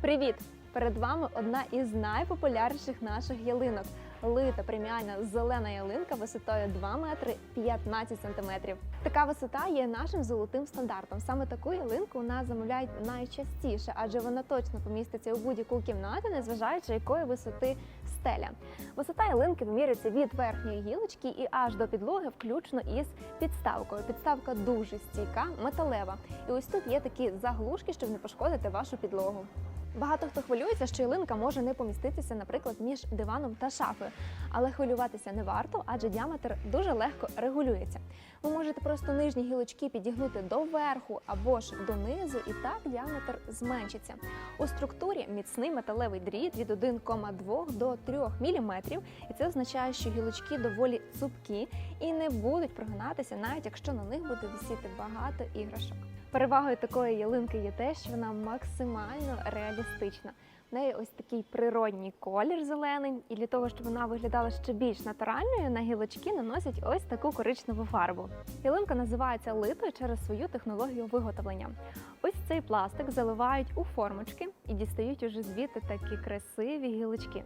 Привіт! Перед вами одна із найпопулярніших наших ялинок. Лита преміальна зелена ялинка висотою 2 метри 15 сантиметрів. Така висота є нашим золотим стандартом. Саме таку ялинку у нас замовляють найчастіше, адже вона точно поміститься у будь-яку кімнату, незважаючи якої висоти стеля. Висота ялинки вимірюється від верхньої гілочки і аж до підлоги, включно із підставкою. Підставка дуже стійка, металева. І ось тут є такі заглушки, щоб не пошкодити вашу підлогу. Багато хто хвилюється, що ялинка може не поміститися, наприклад, між диваном та шафою. Але хвилюватися не варто, адже діаметр дуже легко регулюється. Ви можете просто нижні гілочки підігнути до верху або ж донизу, і так діаметр зменшиться. У структурі міцний металевий дріт від 1,2 до 3 мм, і це означає, що гілочки доволі цупкі і не будуть прогинатися, навіть якщо на них буде висіти багато іграшок. Перевагою такої ялинки є те, що вона максимально реалістична. В неї ось такий природній колір зелений, і для того, щоб вона виглядала ще більш натуральною, на гілочки наносять ось таку коричневу фарбу. Ялинка називається литою через свою технологію виготовлення. Ось цей пластик заливають у формочки і дістають уже звідти такі красиві гілочки.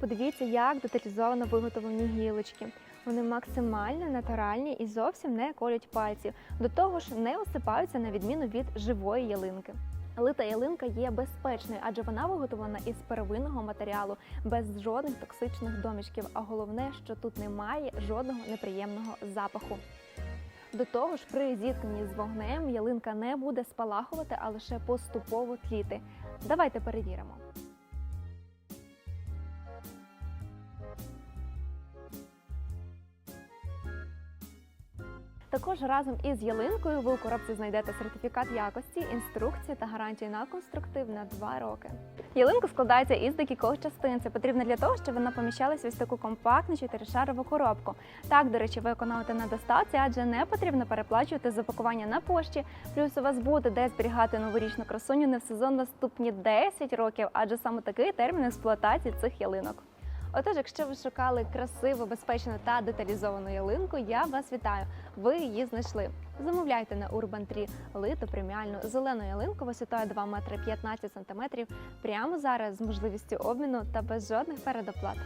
Подивіться, як деталізовано виготовлені гілочки. Вони максимально натуральні і зовсім не колють пальців. До того ж, не осипаються на відміну від живої ялинки. Лита ялинка є безпечною, адже вона виготовлена із первинного матеріалу, без жодних токсичних домішків. А головне, що тут немає жодного неприємного запаху. До того ж, при зіткненні з вогнем ялинка не буде спалахувати, а лише поступово тліти. Давайте перевіримо. Також разом із ялинкою ви у коробці знайдете сертифікат якості, інструкції та гарантію на конструктив на 2 роки. Ялинка складається із декількох частин. Це потрібно для того, щоб вона поміщалася в ось таку компактну чотиришарову коробку. Так, до речі, ви економите на доставці, адже не потрібно переплачувати за пакування на пошті. Плюс у вас буде де зберігати новорічну красуню не в сезон наступні 10 років, адже саме такий термін експлуатації цих ялинок. Отож, якщо ви шукали красиву, безпечну та деталізовану ялинку, я вас вітаю. Ви її знайшли. Замовляйте на Urban Tree литу преміальну зелену ялинку висотою 2 метри 15 сантиметрів прямо зараз з можливістю обміну та без жодних передоплат.